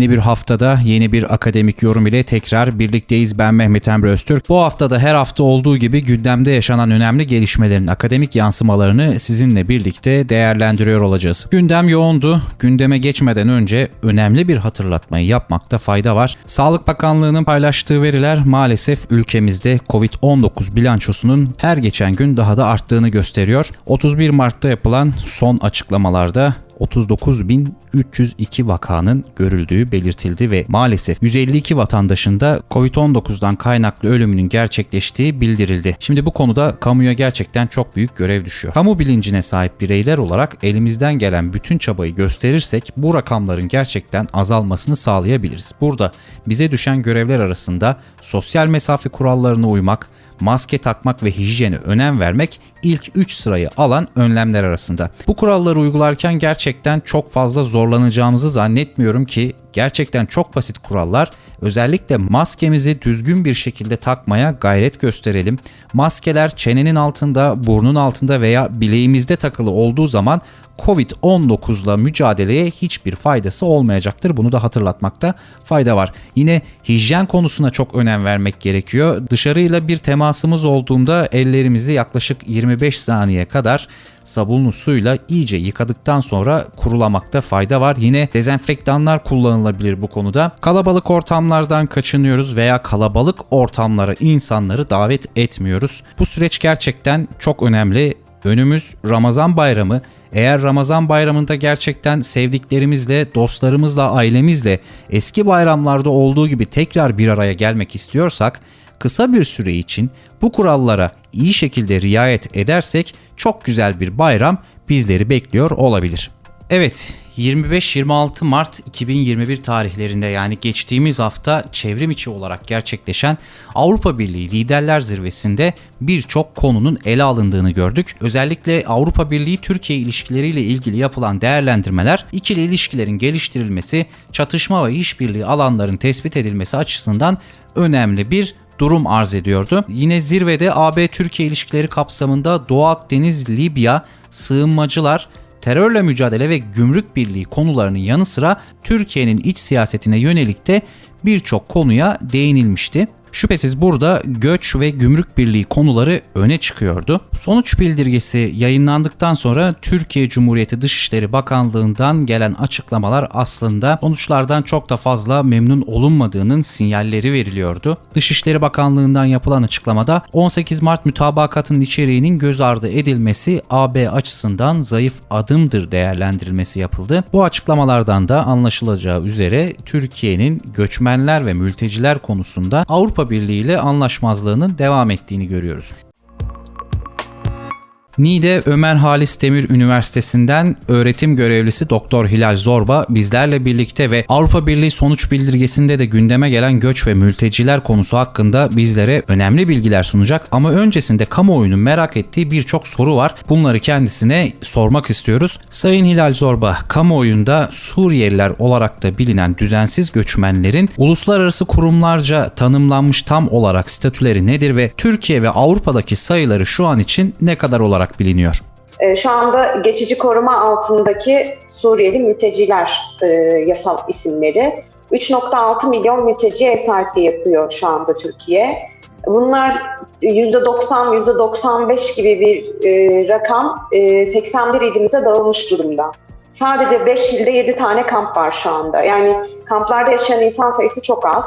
Yeni bir haftada yeni bir akademik yorum ile tekrar birlikteyiz. Ben Mehmet Emre Öztürk. Bu haftada her hafta olduğu gibi gündemde yaşanan önemli gelişmelerin akademik yansımalarını sizinle birlikte değerlendiriyor olacağız. Gündem yoğundu. Gündeme geçmeden önce önemli bir hatırlatmayı yapmakta fayda var. Sağlık Bakanlığı'nın paylaştığı veriler maalesef ülkemizde Covid-19 bilançosunun her geçen gün daha da arttığını gösteriyor. 31 Mart'ta yapılan son açıklamalarda 39.302 vakanın görüldüğü belirtildi ve maalesef 152 vatandaşın da Covid-19'dan kaynaklı ölümünün gerçekleştiği bildirildi. Şimdi bu konuda kamuya gerçekten çok büyük görev düşüyor. Kamu bilincine sahip bireyler olarak elimizden gelen bütün çabayı gösterirsek bu rakamların gerçekten azalmasını sağlayabiliriz. Burada bize düşen görevler arasında sosyal mesafe kurallarına uymak, maske takmak ve hijyene önem vermek ilk 3 sırayı alan önlemler arasında. Bu kuralları uygularken gerçekten çok fazla zorlanacağımızı zannetmiyorum ki gerçekten çok basit kurallar. Özellikle maskemizi düzgün bir şekilde takmaya gayret gösterelim. Maskeler çenenin altında, burnun altında veya bileğimizde takılı olduğu zaman Covid-19'la mücadeleye hiçbir faydası olmayacaktır. Bunu da hatırlatmakta fayda var. Yine hijyen konusuna çok önem vermek gerekiyor. Dışarıyla bir temasımız olduğunda ellerimizi yaklaşık 25 saniye kadar sabunlu suyla iyice yıkadıktan sonra kurulamakta fayda var. Yine dezenfektanlar kullanılabilir bu konuda. Kalabalık ortamlardan kaçınıyoruz veya kalabalık ortamlara insanları davet etmiyoruz. Bu süreç gerçekten çok önemli. Önümüz Ramazan bayramı. Eğer Ramazan bayramında gerçekten sevdiklerimizle, dostlarımızla, ailemizle eski bayramlarda olduğu gibi tekrar bir araya gelmek istiyorsak kısa bir süre için bu kurallara iyi şekilde riayet edersek çok güzel bir bayram bizleri bekliyor olabilir. Evet, 25-26 Mart 2021 tarihlerinde yani geçtiğimiz hafta çevrim içi olarak gerçekleşen Avrupa Birliği Liderler Zirvesi'nde birçok konunun ele alındığını gördük. Özellikle Avrupa Birliği Türkiye ilişkileriyle ilgili yapılan değerlendirmeler ikili ilişkilerin geliştirilmesi, çatışma ve işbirliği alanların tespit edilmesi açısından önemli bir durum arz ediyordu. Yine zirvede AB-Türkiye ilişkileri kapsamında Doğu Akdeniz, Libya, sığınmacılar, terörle mücadele ve gümrük birliği konularının yanı sıra Türkiye'nin iç siyasetine yönelik de birçok konuya değinilmişti. Şüphesiz burada göç ve gümrük birliği konuları öne çıkıyordu. Sonuç bildirgesi yayınlandıktan sonra Türkiye Cumhuriyeti Dışişleri Bakanlığı'ndan gelen açıklamalar aslında sonuçlardan çok da fazla memnun olunmadığının sinyalleri veriliyordu. Dışişleri Bakanlığı'ndan yapılan açıklamada 18 Mart mütabakatının içeriğinin göz ardı edilmesi AB açısından zayıf adımdır değerlendirilmesi yapıldı. Bu açıklamalardan da anlaşılacağı üzere Türkiye'nin göçmenler ve mülteciler konusunda Avrupa Avrupa Birliği ile anlaşmazlığının devam ettiğini görüyoruz. Niğde Ömer Halis Demir Üniversitesi'nden öğretim görevlisi Doktor Hilal Zorba bizlerle birlikte ve Avrupa Birliği sonuç bildirgesinde de gündeme gelen göç ve mülteciler konusu hakkında bizlere önemli bilgiler sunacak. Ama öncesinde kamuoyunun merak ettiği birçok soru var. Bunları kendisine sormak istiyoruz. Sayın Hilal Zorba, kamuoyunda Suriyeliler olarak da bilinen düzensiz göçmenlerin uluslararası kurumlarca tanımlanmış tam olarak statüleri nedir ve Türkiye ve Avrupa'daki sayıları şu an için ne kadar olarak olarak biliniyor? Ee, şu anda geçici koruma altındaki Suriyeli mülteciler e, yasal isimleri. 3.6 milyon mülteciye ev sahipliği yapıyor şu anda Türkiye. Bunlar %90, %95 gibi bir e, rakam e, 81 ilimize dağılmış durumda. Sadece 5 ilde 7 tane kamp var şu anda. Yani kamplarda yaşayan insan sayısı çok az.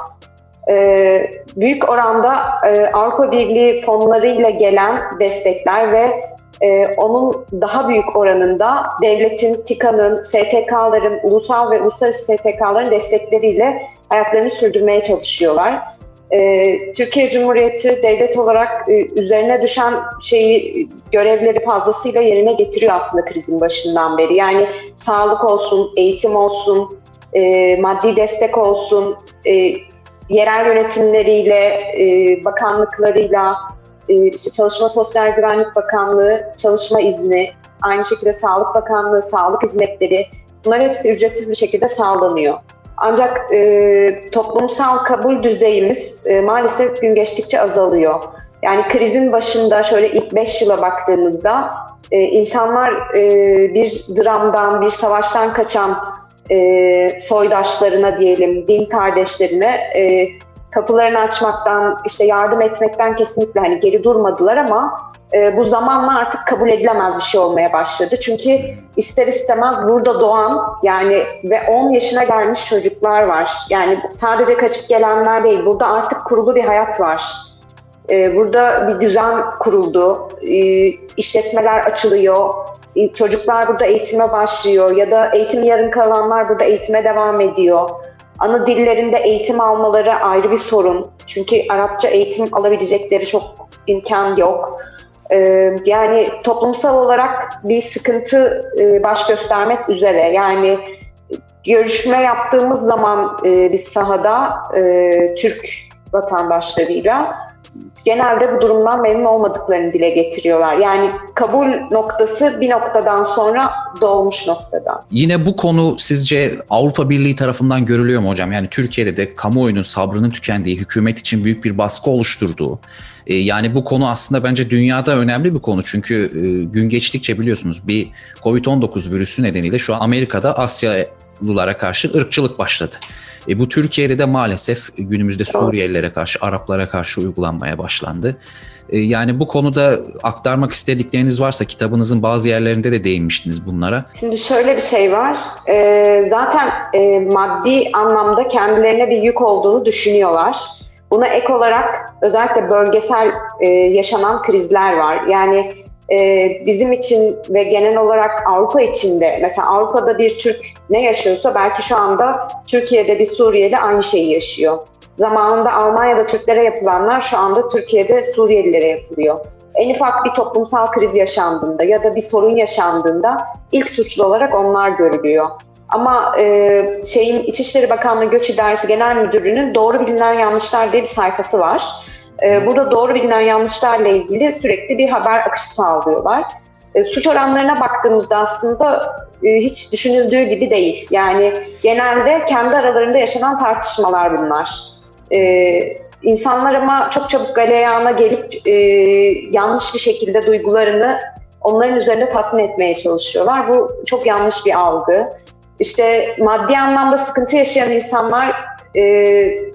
E, büyük oranda e, Avrupa Birliği fonlarıyla gelen destekler ve e, onun daha büyük oranında devletin, TİKA'nın, STK'ların, ulusal ve uluslararası STK'ların destekleriyle hayatlarını sürdürmeye çalışıyorlar. E, Türkiye Cumhuriyeti devlet olarak e, üzerine düşen şeyi görevleri fazlasıyla yerine getiriyor aslında krizin başından beri. Yani sağlık olsun, eğitim olsun, e, maddi destek olsun, e, yerel yönetimleriyle, e, bakanlıklarıyla, işte Çalışma Sosyal Güvenlik Bakanlığı çalışma izni, aynı şekilde Sağlık Bakanlığı sağlık hizmetleri bunlar hepsi ücretsiz bir şekilde sağlanıyor. Ancak e, toplumsal kabul düzeyimiz e, maalesef gün geçtikçe azalıyor. Yani krizin başında şöyle ilk 5 yıla baktığımızda e, insanlar e, bir dramdan, bir savaştan kaçan e, soydaşlarına diyelim, din kardeşlerine e, kapılarını açmaktan, işte yardım etmekten kesinlikle hani geri durmadılar ama e, bu zamanla artık kabul edilemez bir şey olmaya başladı. Çünkü ister istemez burada doğan yani ve 10 yaşına gelmiş çocuklar var. Yani sadece kaçıp gelenler değil, burada artık kurulu bir hayat var. E, burada bir düzen kuruldu, e, işletmeler açılıyor, e, çocuklar burada eğitime başlıyor ya da eğitim yarım kalanlar burada eğitime devam ediyor. Ana dillerinde eğitim almaları ayrı bir sorun. Çünkü Arapça eğitim alabilecekleri çok imkan yok. Ee, yani toplumsal olarak bir sıkıntı e, baş göstermek üzere. Yani görüşme yaptığımız zaman e, biz sahada e, Türk vatandaşlarıyla genelde bu durumdan memnun olmadıklarını dile getiriyorlar. Yani kabul noktası bir noktadan sonra doğmuş noktada. Yine bu konu sizce Avrupa Birliği tarafından görülüyor mu hocam? Yani Türkiye'de de kamuoyunun sabrının tükendiği, hükümet için büyük bir baskı oluşturduğu. e, Yani bu konu aslında bence dünyada önemli bir konu. Çünkü e, gün geçtikçe biliyorsunuz bir Covid-19 virüsü nedeniyle şu an Amerika'da Asyalılara karşı ırkçılık başladı. E, bu Türkiye'de de maalesef günümüzde Suriyelilere karşı, Araplara karşı uygulanmaya başlandı. E, yani bu konuda aktarmak istedikleriniz varsa kitabınızın bazı yerlerinde de değinmiştiniz bunlara. Şimdi şöyle bir şey var. Ee, zaten e, maddi anlamda kendilerine bir yük olduğunu düşünüyorlar. Buna ek olarak özellikle bölgesel e, yaşanan krizler var. Yani e, bizim için ve genel olarak Avrupa için de mesela Avrupa'da bir Türk ne yaşıyorsa belki şu anda Türkiye'de bir Suriyeli aynı şeyi yaşıyor. Zamanında Almanya'da Türklere yapılanlar şu anda Türkiye'de Suriyelilere yapılıyor. En ufak bir toplumsal kriz yaşandığında ya da bir sorun yaşandığında ilk suçlu olarak onlar görülüyor. Ama e, şeyin İçişleri Bakanlığı Göç İdaresi Genel Müdürlüğü'nün Doğru Bilinen Yanlışlar diye bir sayfası var. E, burada doğru bilinen yanlışlarla ilgili sürekli bir haber akışı sağlıyorlar. E, suç oranlarına baktığımızda aslında e, hiç düşünüldüğü gibi değil. Yani genelde kendi aralarında yaşanan tartışmalar bunlar. E, insanlar ama çok çabuk galeyana gelip e, yanlış bir şekilde duygularını onların üzerinde tatmin etmeye çalışıyorlar. Bu çok yanlış bir algı. İşte maddi anlamda sıkıntı yaşayan insanlar e,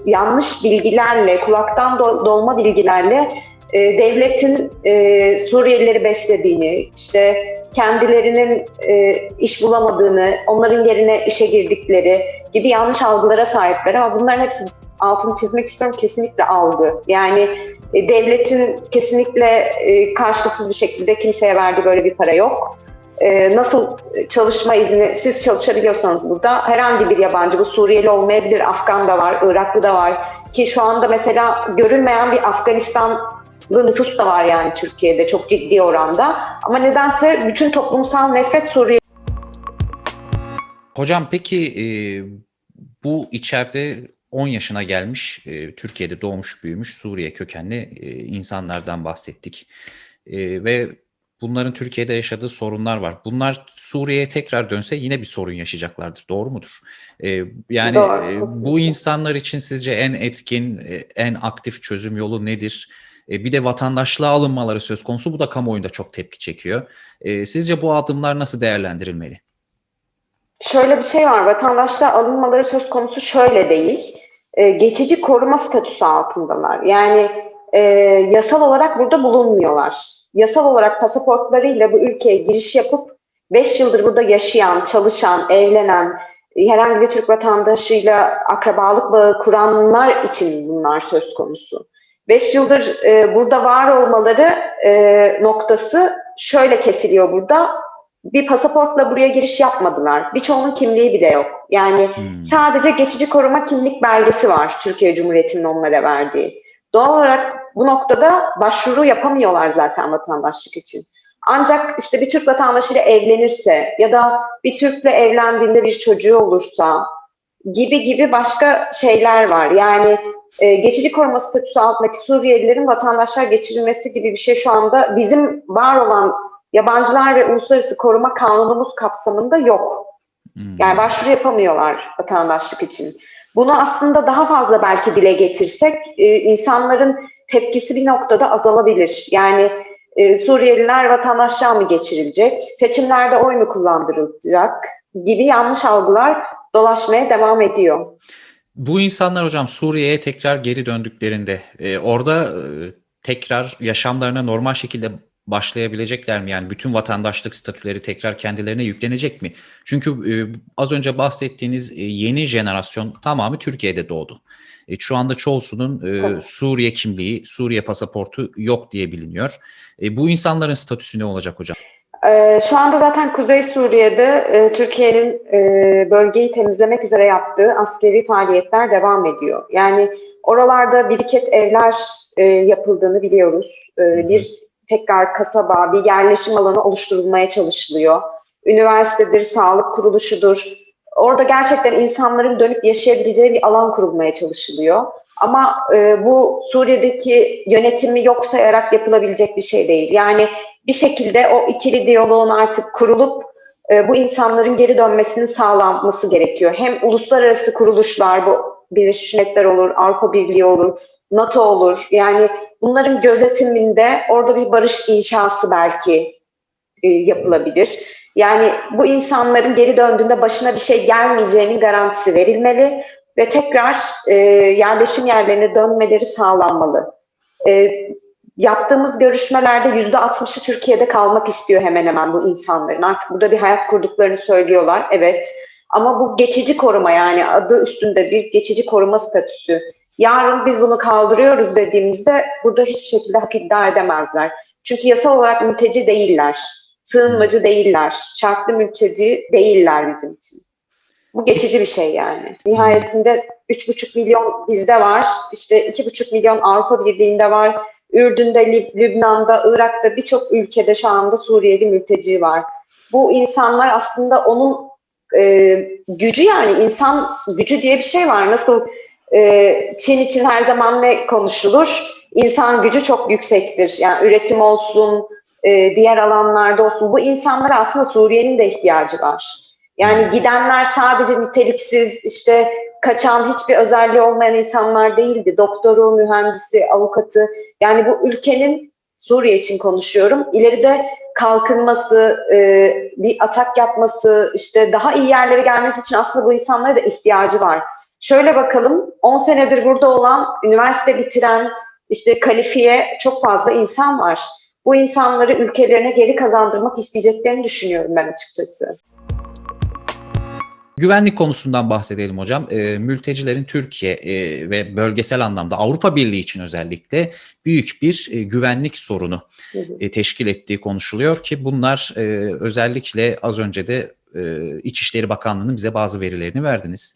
yanlış bilgilerle, kulaktan do- dolma bilgilerle e, devletin e, Suriyelileri beslediğini, işte kendilerinin e, iş bulamadığını, onların yerine işe girdikleri gibi yanlış algılara sahipler. Ama bunların hepsi altını çizmek istiyorum kesinlikle algı. Yani e, devletin kesinlikle e, karşılıksız bir şekilde kimseye verdiği böyle bir para yok. E, nasıl çalışma izni, siz çalışabiliyorsanız burada herhangi bir yabancı, bu Suriyeli olmayabilir, Afgan da var, Iraklı da var. Ki şu anda mesela görülmeyen bir Afganistanlı nüfus da var yani Türkiye'de çok ciddi oranda. Ama nedense bütün toplumsal nefret Suriye Hocam peki e, bu içeride 10 yaşına gelmiş, e, Türkiye'de doğmuş büyümüş Suriye kökenli e, insanlardan bahsettik. E, ve bunların Türkiye'de yaşadığı sorunlar var. Bunlar Suriye'ye tekrar dönse yine bir sorun yaşayacaklardır. Doğru mudur? E, yani Doğru, e, bu insanlar için sizce en etkin, e, en aktif çözüm yolu nedir? E, bir de vatandaşlığa alınmaları söz konusu. Bu da kamuoyunda çok tepki çekiyor. E, sizce bu adımlar nasıl değerlendirilmeli? Şöyle bir şey var, vatandaşlığa alınmaları söz konusu şöyle değil. Ee, geçici koruma statüsü altındalar. Yani e, yasal olarak burada bulunmuyorlar. Yasal olarak pasaportlarıyla bu ülkeye giriş yapıp 5 yıldır burada yaşayan, çalışan, evlenen, herhangi bir Türk vatandaşıyla akrabalık bağı kuranlar için bunlar söz konusu. 5 yıldır e, burada var olmaları e, noktası şöyle kesiliyor burada bir pasaportla buraya giriş yapmadılar. Birçoğunun kimliği bile yok. Yani Hmm. sadece geçici koruma kimlik belgesi var Türkiye Cumhuriyeti'nin onlara verdiği. Doğal olarak bu noktada başvuru yapamıyorlar zaten vatandaşlık için. Ancak işte bir Türk vatandaşıyla evlenirse ya da bir Türk'le evlendiğinde bir çocuğu olursa gibi gibi başka şeyler var. Yani e, geçici koruma statüsü altındaki Suriyelilerin vatandaşlığa geçirilmesi gibi bir şey şu anda bizim var olan yabancılar ve uluslararası koruma kanunumuz kapsamında yok. Hmm. Yani başvuru yapamıyorlar vatandaşlık için. Bunu aslında daha fazla belki dile getirsek e, insanların tepkisi bir noktada azalabilir. Yani e, Suriyeliler vatandaşlığa mı geçirilecek, seçimlerde oy mu kullandırılacak gibi yanlış algılar dolaşmaya devam ediyor. Bu insanlar hocam Suriye'ye tekrar geri döndüklerinde e, orada e, tekrar yaşamlarına normal şekilde başlayabilecekler mi? Yani bütün vatandaşlık statüleri tekrar kendilerine yüklenecek mi? Çünkü e, az önce bahsettiğiniz e, yeni jenerasyon tamamı Türkiye'de doğdu. E, şu anda çoğusunun e, Evet. Suriye kimliği, Suriye pasaportu yok diye biliniyor. E, bu insanların statüsü ne olacak hocam? Ee, şu anda zaten Kuzey Suriye'de e, Türkiye'nin e, bölgeyi temizlemek üzere yaptığı askeri faaliyetler devam ediyor. Yani oralarda biriket evler e, yapıldığını biliyoruz. E, bir tekrar kasaba, bir yerleşim alanı oluşturulmaya çalışılıyor. Üniversitedir, sağlık kuruluşudur. Orada gerçekten insanların dönüp yaşayabileceği bir alan kurulmaya çalışılıyor. Ama e, bu Suriye'deki yönetimi yok sayarak yapılabilecek bir şey değil. Yani bir şekilde o ikili diyaloğun artık kurulup e, bu insanların geri dönmesinin sağlanması gerekiyor. Hem uluslararası kuruluşlar, bu Birleşmiş Milletler olur, Avrupa Birliği olur, NATO olur. Yani bunların gözetiminde orada bir barış inşası belki e, yapılabilir. Yani bu insanların geri döndüğünde başına bir şey gelmeyeceğinin garantisi verilmeli ve tekrar e, yerleşim yerlerine dönmeleri sağlanmalı. E, yaptığımız görüşmelerde yüzde altmışı Türkiye'de kalmak istiyor hemen hemen bu insanların. Artık burada bir hayat kurduklarını söylüyorlar, evet. Ama bu geçici koruma yani adı üstünde bir geçici koruma statüsü. Yarın biz bunu kaldırıyoruz dediğimizde burada hiçbir şekilde hak iddia edemezler. Çünkü yasal olarak mülteci değiller, sığınmacı değiller, şartlı mülteci değiller bizim için. Bu geçici bir şey yani. Nihayetinde 3,5 milyon bizde var, işte 2,5 milyon Avrupa Birliği'nde var, Ürdün'de, Lib- Lübnan'da, Irak'ta birçok ülkede şu anda Suriyeli mülteci var. Bu insanlar aslında onun e, gücü yani insan gücü diye bir şey var. Nasıl e, Çin için her zaman ne konuşulur? İnsan gücü çok yüksektir. Yani üretim olsun, e, diğer alanlarda olsun. Bu insanlara aslında Suriye'nin de ihtiyacı var. Yani gidenler sadece niteliksiz, işte kaçan, hiçbir özelliği olmayan insanlar değildi. Doktoru, mühendisi, avukatı. Yani bu ülkenin Suriye için konuşuyorum. İleride kalkınması, e, bir atak yapması, işte daha iyi yerlere gelmesi için aslında bu insanlara da ihtiyacı var. Şöyle bakalım, 10 senedir burada olan, üniversite bitiren, işte kalifiye çok fazla insan var. Bu insanları ülkelerine geri kazandırmak isteyeceklerini düşünüyorum ben açıkçası. Güvenlik konusundan bahsedelim hocam. E, mültecilerin Türkiye e, ve bölgesel anlamda Avrupa Birliği için özellikle büyük bir e, güvenlik sorunu e, teşkil ettiği konuşuluyor ki bunlar e, özellikle az önce de e, İçişleri Bakanlığı'nın bize bazı verilerini verdiniz.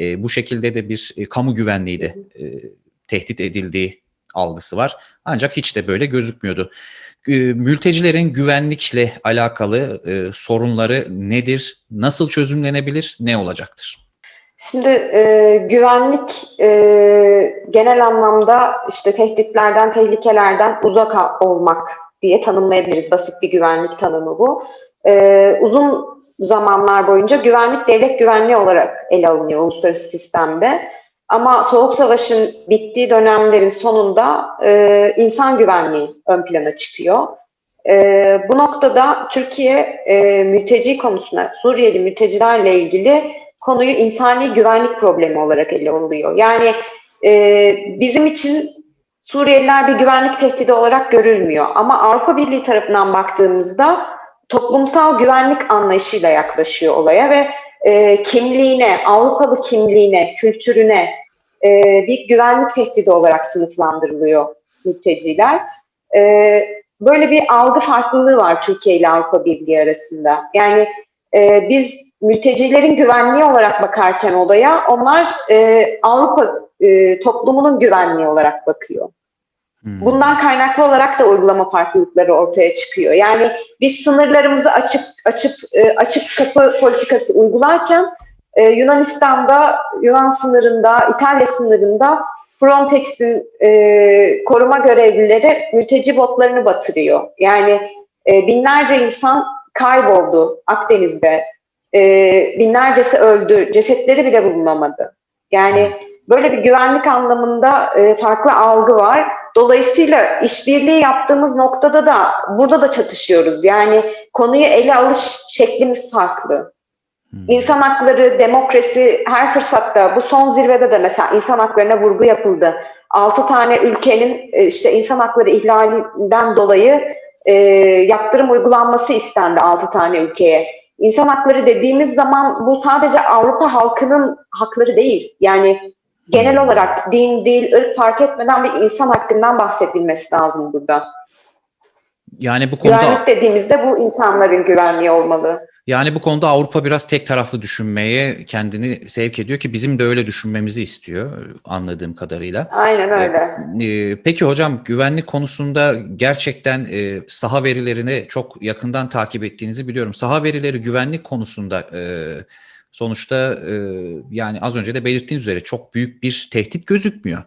E, bu şekilde de bir e, kamu güvenliği de e, tehdit edildiği algısı var. Ancak hiç de böyle gözükmüyordu. E, mültecilerin güvenlikle alakalı e, sorunları nedir? Nasıl çözümlenebilir? Ne olacaktır? Şimdi e, güvenlik e, genel anlamda işte tehditlerden, tehlikelerden uzak olmak diye tanımlayabiliriz. Basit bir güvenlik tanımı bu. E, uzun zamanlar boyunca güvenlik devlet güvenliği olarak ele alınıyor uluslararası sistemde. Ama Soğuk Savaş'ın bittiği dönemlerin sonunda e, insan güvenliği ön plana çıkıyor. E, bu noktada Türkiye e, mülteci konusunda Suriyeli mültecilerle ilgili konuyu insani güvenlik problemi olarak ele alıyor. Yani e, bizim için Suriyeliler bir güvenlik tehdidi olarak görülmüyor. Ama Avrupa Birliği tarafından baktığımızda toplumsal güvenlik anlayışıyla yaklaşıyor olaya ve e, kimliğine, Avrupalı kimliğine, kültürüne e, bir güvenlik tehdidi olarak sınıflandırılıyor mülteciler. E, böyle bir algı farklılığı var Türkiye ile Avrupa Birliği arasında. Yani e, biz mültecilerin güvenliği olarak bakarken olaya onlar e, Avrupa e, toplumunun güvenliği olarak bakıyor. Hmm. Bundan kaynaklı olarak da uygulama farklılıkları ortaya çıkıyor. Yani biz sınırlarımızı açıp açıp e, açık kapı politikası uygularken e, Yunanistan'da, Yunan sınırında, İtalya sınırında Frontex'in e, koruma görevlileri mülteci botlarını batırıyor. Yani e, binlerce insan kayboldu Akdeniz'de. E, binlercesi öldü. Cesetleri bile bulunamadı. Yani böyle bir güvenlik anlamında e, farklı algı var. Dolayısıyla işbirliği yaptığımız noktada da burada da çatışıyoruz. Yani konuyu ele alış şeklimiz farklı. İnsan hakları, demokrasi her fırsatta bu son zirvede de mesela insan haklarına vurgu yapıldı. 6 tane ülkenin e, işte insan hakları ihlalinden dolayı e, yaptırım uygulanması istendi 6 tane ülkeye. İnsan hakları dediğimiz zaman bu sadece Avrupa halkının hakları değil. Yani genel olarak din, dil, ırk fark etmeden bir insan hakkından bahsedilmesi lazım burada. Yani bu konuda Güvenlik dediğimizde bu insanların güvenliği olmalı. yani bu konuda Avrupa biraz tek taraflı düşünmeye kendini sevk ediyor ki bizim de öyle düşünmemizi istiyor anladığım kadarıyla. Aynen öyle. Ee, Peki hocam güvenlik konusunda gerçekten e, saha verilerini çok yakından takip ettiğinizi biliyorum. Saha verileri güvenlik konusunda e, sonuçta e, yani az önce de belirttiğiniz üzere çok büyük bir tehdit gözükmüyor.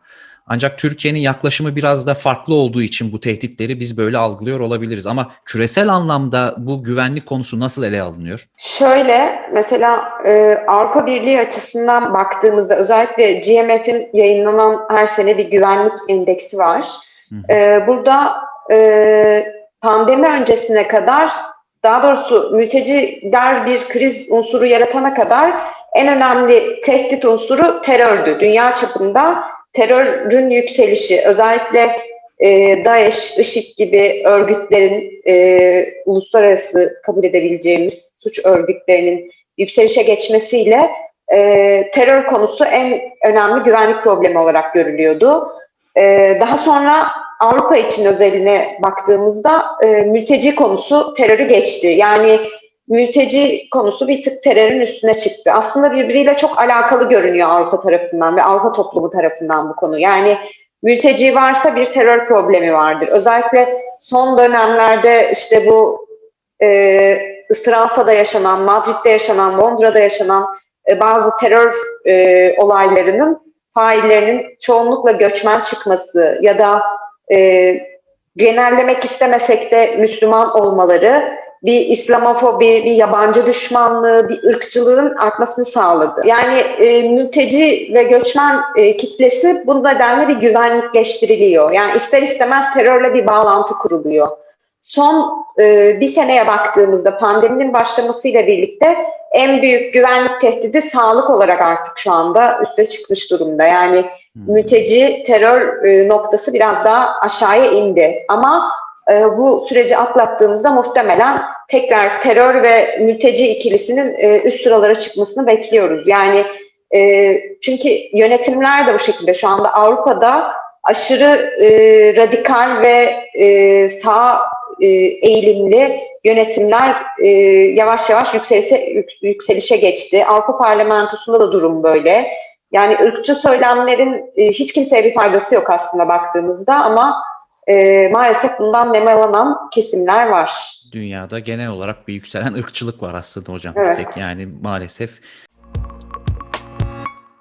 Ancak Türkiye'nin yaklaşımı biraz da farklı olduğu için bu tehditleri biz böyle algılıyor olabiliriz. Ama küresel anlamda bu güvenlik konusu nasıl ele alınıyor? Şöyle mesela e, Avrupa Birliği açısından baktığımızda özellikle GMF'in yayınlanan her sene bir güvenlik endeksi var. Hı E, burada e, pandemi öncesine kadar daha doğrusu mülteciler bir kriz unsuru yaratana kadar en önemli tehdit unsuru terördü. Dünya çapında terörün yükselişi özellikle e, DAEŞ, IŞİD gibi örgütlerin e, uluslararası kabul edebileceğimiz suç örgütlerinin yükselişe geçmesiyle e, terör konusu en önemli güvenlik problemi olarak görülüyordu. E, daha sonra Avrupa için özeline baktığımızda e, mülteci konusu terörü geçti. Yani mülteci konusu bir tık terörün üstüne çıktı. Aslında birbiriyle çok alakalı görünüyor Avrupa tarafından ve Avrupa toplumu tarafından bu konu. Yani mülteci varsa bir terör problemi vardır. Özellikle son dönemlerde işte bu e, Fransa'da yaşanan, Madrid'de yaşanan, Londra'da yaşanan e, bazı terör e, olaylarının faillerinin çoğunlukla göçmen çıkması ya da e, genellemek istemesek de Müslüman olmaları bir İslamofobi, bir yabancı düşmanlığı, bir ırkçılığın artmasını sağladı. Yani e, mülteci ve göçmen e, kitlesi bu nedenle bir güvenlikleştiriliyor. Yani ister istemez terörle bir bağlantı kuruluyor. Son e, bir seneye baktığımızda pandeminin başlamasıyla birlikte en büyük güvenlik tehdidi sağlık olarak artık şu anda üste çıkmış durumda. Yani Hmm. mülteci terör e, noktası biraz daha aşağıya indi. Ama e, bu süreci atlattığımızda muhtemelen tekrar terör ve mülteci ikilisinin e, üst sıralara çıkmasını bekliyoruz. Yani e, çünkü yönetimler de bu şekilde şu anda Avrupa'da aşırı e, radikal ve e, sağ e, eğilimli yönetimler e, yavaş yavaş yükselişe, yük- yükselişe geçti. Avrupa Parlamentosu'nda da durum böyle. Yani ırkçı söylemlerin e, hiç kimseye bir faydası yok aslında baktığımızda ama e, maalesef bundan nemalanan kesimler var. Dünyada genel olarak bir yükselen ırkçılık var aslında hocam. Evet. Tek yani maalesef.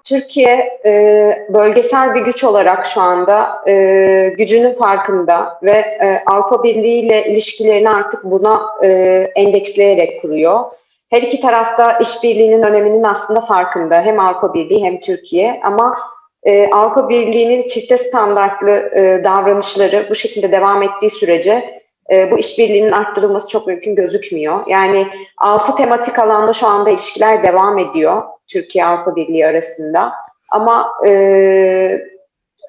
Türkiye e, bölgesel bir güç olarak şu anda e, gücünün farkında ve e, Avrupa Birliği ile ilişkilerini artık buna e, endeksleyerek kuruyor. Her iki tarafta işbirliğinin öneminin aslında farkında. Hem Avrupa Birliği hem Türkiye ama e, Avrupa Birliği'nin çifte standartlı e, davranışları bu şekilde devam ettiği sürece e, bu işbirliğinin arttırılması çok mümkün gözükmüyor. Yani altı tematik alanda şu anda ilişkiler devam ediyor Türkiye Avrupa Birliği arasında. Ama e,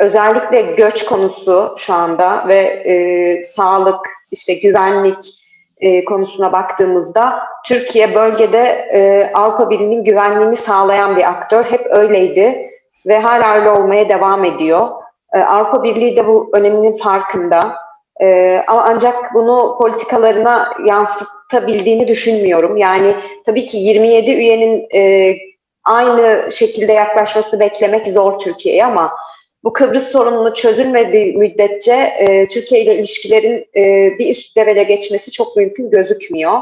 özellikle göç konusu şu anda ve e, sağlık, işte güvenlik e, konusuna baktığımızda Türkiye bölgede e, Avrupa Birliği'nin güvenliğini sağlayan bir aktör. Hep öyleydi ve hala öyle olmaya devam ediyor. E, Avrupa Birliği de bu öneminin farkında. E, ama ancak bunu politikalarına yansıtabildiğini düşünmüyorum. Yani tabii ki 27 üyenin e, aynı şekilde yaklaşmasını beklemek zor Türkiye'ye ama bu Kıbrıs sorununu çözülmediği müddetçe e, Türkiye ile ilişkilerin e, bir üst levele geçmesi çok mümkün gözükmüyor.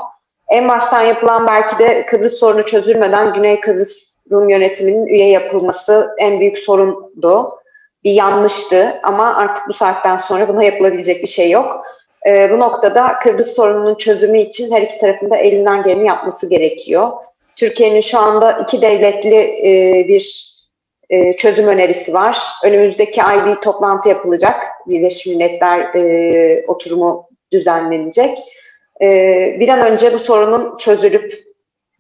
En baştan yapılan belki de Kıbrıs sorunu çözülmeden Güney Kıbrıs Rum yönetiminin üye yapılması en büyük sorundu. Bir yanlıştı ama artık bu saatten sonra buna yapılabilecek bir şey yok. E, bu noktada Kıbrıs sorununun çözümü için her iki tarafın da elinden geleni yapması gerekiyor. Türkiye'nin şu anda iki devletli e, bir e, çözüm önerisi var. Önümüzdeki ay bir toplantı yapılacak. Birleşmiş Milletler e, oturumu düzenlenecek. E, bir an önce bu sorunun çözülüp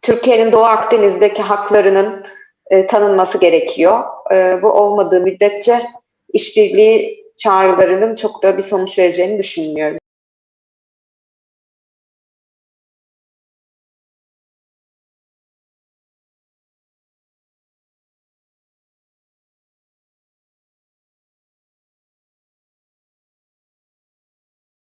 Türkiye'nin Doğu Akdeniz'deki haklarının tanınması gerekiyor. Bu olmadığı müddetçe işbirliği çağrılarının çok da bir sonuç vereceğini düşünmüyorum.